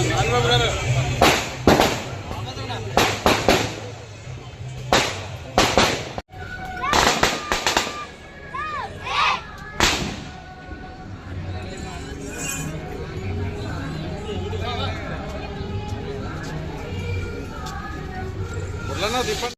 ఆహార్ అల్లు సీతారామరాజు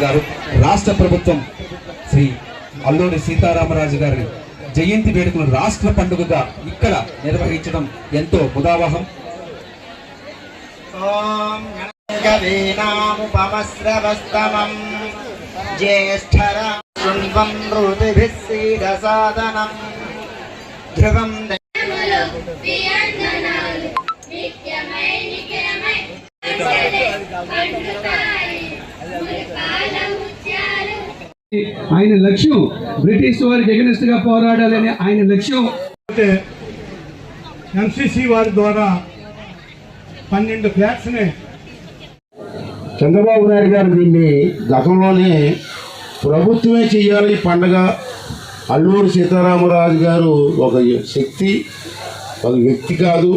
గారు రాష్ట్ర ప్రభుత్వం శ్రీ అల్లూరి సీతారామరాజు గారి జయంతి వేడుకలు రాష్ట్ర పండుగగా ఇక్కడ నిర్వహించడం ఎంతో ముదావహం. ధ్రువం ఆయన లక్ష్యం బ్రిటిష్ వారికి ఎగనెస్ట్గా పోరాడాలని ఆయన లక్ష్యం. ఎంసీసీ వారి ద్వారా పన్నెండు ఫ్లాట్స్ని చంద్రబాబు నాయుడు గారు దీన్ని గతంలోనే ప్రభుత్వమే చేయాలి ఈ పండగ అల్లూరి సీతారామరాజు గారు ఒక శక్తి ఒక వ్యక్తి కాదు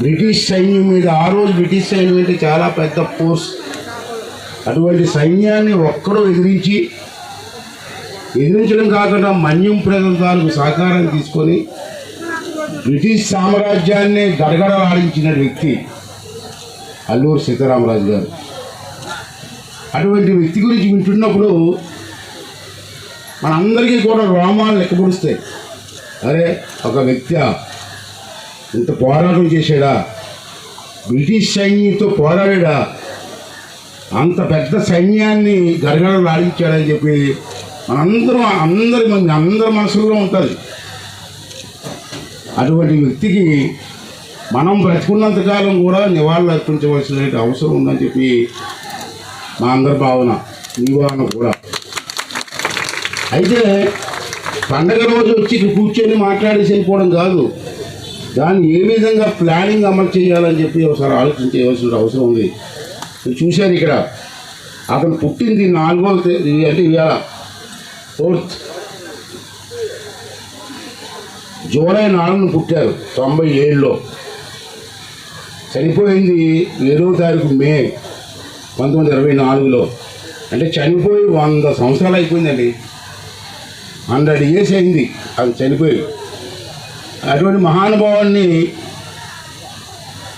బ్రిటిష్ సైన్యం మీద ఆ రోజు బ్రిటిష్ సైన్యం అంటే చాలా పెద్ద ఫోర్స్. అటువంటి సైన్యాన్ని ఒక్కడో ఎదిరించి ఎదిరించడం కాకుండా మన్యం ప్రాంతాలకు సహకారం తీసుకొని బ్రిటిష్ సామ్రాజ్యాన్ని గడగడలాడించిన వ్యక్తి అల్లూరు సీతారామరాజు గారు. అటువంటి వ్యక్తి గురించి వింటున్నప్పుడు మనందరికీ కూడా రోమాలు లెక్కపొడుస్తాయి అరే ఒక వ్యక్తి ఇంత పోరాటం చేశాడా? బ్రిటిష్ సైన్యంతో పోరాడా అంత పెద్ద సైన్యాన్ని గడగడలాడించాడని చెప్పి మనందరం అందరి మంది అందరి మనసులో ఉంటుంది. అటువంటి వ్యక్తికి మనం బ్రతుకున్నంతకాలం కూడా నివాళులు అర్పించవలసిన అవసరం ఉందని చెప్పి మా అందరి భావన మీ భావన కూడా. అయితే పండగ రోజు వచ్చి కూర్చొని మాట్లాడేసి వెళ్ళిపోవడం కాదు. దాన్ని ఏ విధంగా ప్లానింగ్ అమలు చేయాలని చెప్పి ఒకసారి ఆలోచించవలసిన అవసరం ఉంది. చూశారు ఇక్కడ అతను పుట్టింది నాలుగో తేదీ అంటే ఇవాళ ఫోర్త్. జూలై నాలుగును పుట్టారు తొంభై ఏడులో. చనిపోయింది ఏడవ తారీఖు మే పంతొమ్మిది వందల ఇరవై నాలుగులో. అంటే చనిపోయి వంద సంవత్సరాలు అయిపోయిందండి. హండ్రెడ్ ఇయర్స్ అయింది అది చనిపోయి. అటువంటి మహానుభావాన్ని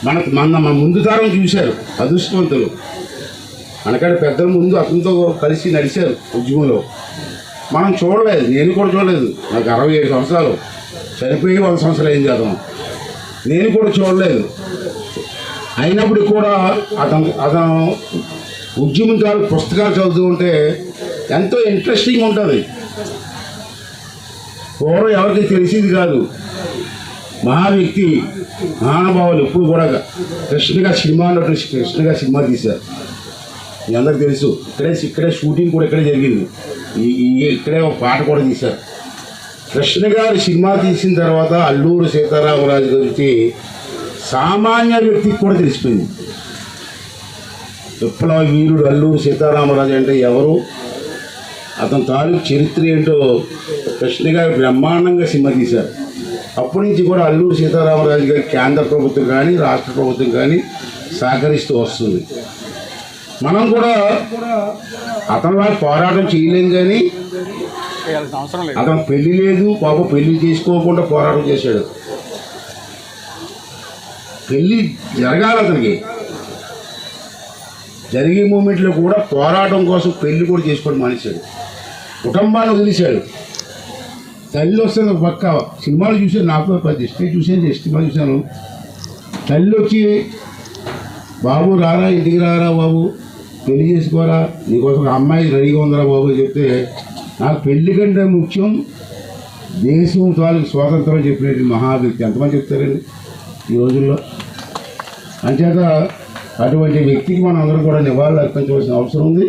మన మన ముందు తరం చూశారు అదృష్టవంతులు. మనకాడ పెద్దల ముందు అతనితో కలిసి నడిచారు ఉద్యమంలో. మనం చూడలేదు నేను కూడా చూడలేదు. నాకు అరవై ఏడు సంవత్సరాలు. చనిపోయి వంద సంవత్సరాలు అయింది చేద్దాం నేను కూడా చూడలేదు. అయినప్పుడు కూడా అతను అతను ఉద్యమకాలు పుస్తకాలు చదువుతూ ఉంటే ఎంతో ఇంట్రెస్టింగ్ ఉంటుంది. పూర్వం ఎవరికి తెలిసింది కాదు. మహా వ్యక్తి మహానుభావులు ఎప్పుడు కూడా కృష్ణగా సినిమా నటుడు కృష్ణగా సినిమా తీశారు. మీ అందరికి తెలుసు ఇక్కడే ఇక్కడే షూటింగ్ కూడా ఇక్కడే జరిగింది. ఈ- ఇక్కడే ఒక పాట కూడా తీశారు. కృష్ణ గారు సినిమా తీసిన తర్వాత అల్లూరు సీతారామరాజు గురించి సామాన్య వ్యక్తికి కూడా తెలిసిపోయింది. విప్లవ వీరుడు అల్లూరు సీతారామరాజు అంటే ఎవరు? అతని తాలూకు చరిత్ర ఏంటో కృష్ణ గారు బ్రహ్మాండంగా సినిమా తీశారు. అప్పటి నుంచి కూడా అల్లూరు సీతారామరాజు గారి కేంద్ర ప్రభుత్వం కానీ రాష్ట్ర ప్రభుత్వం కానీ సహకరిస్తూ వస్తుంది. మనం కూడా అతనిలా పోరాటం చేయలేం కానీ అతను పెళ్ళి లేదు పాప పెళ్ళి చేసుకోకుండా పోరాటం చేశాడు. పెళ్ళి జరగాలి అతనికి. జరిగే మూమెంట్లో కూడా పోరాటం కోసం పెళ్ళి కూడా చేసుకోవడం మానేశాడు. కుటుంబాన్ని వదిలేశాడు. తల్లి వస్తుంది పక్క సినిమాలు చూసి నాకు పది హిస్టరీ చూసాను సినిమా చూశాను తల్లి వచ్చి బాబు రారా ఇంటికి రారా బాబు? పెళ్ళి చేసుకోరా? నీకోసం అమ్మాయి రెడీగా ఉందిరా బాబు అని చెప్తే నాకు పెళ్ళి కంటే ముఖ్యం దేశం తాలూకు స్వాతంత్రం చెప్పినట్టు మహావ్యక్తి. ఎంతమంది చెప్తారండి ఈ రోజుల్లో? అంచేత అటువంటి వ్యక్తికి మనం అందరం కూడా నివాళులు అర్పించవలసిన అవసరం ఉంది.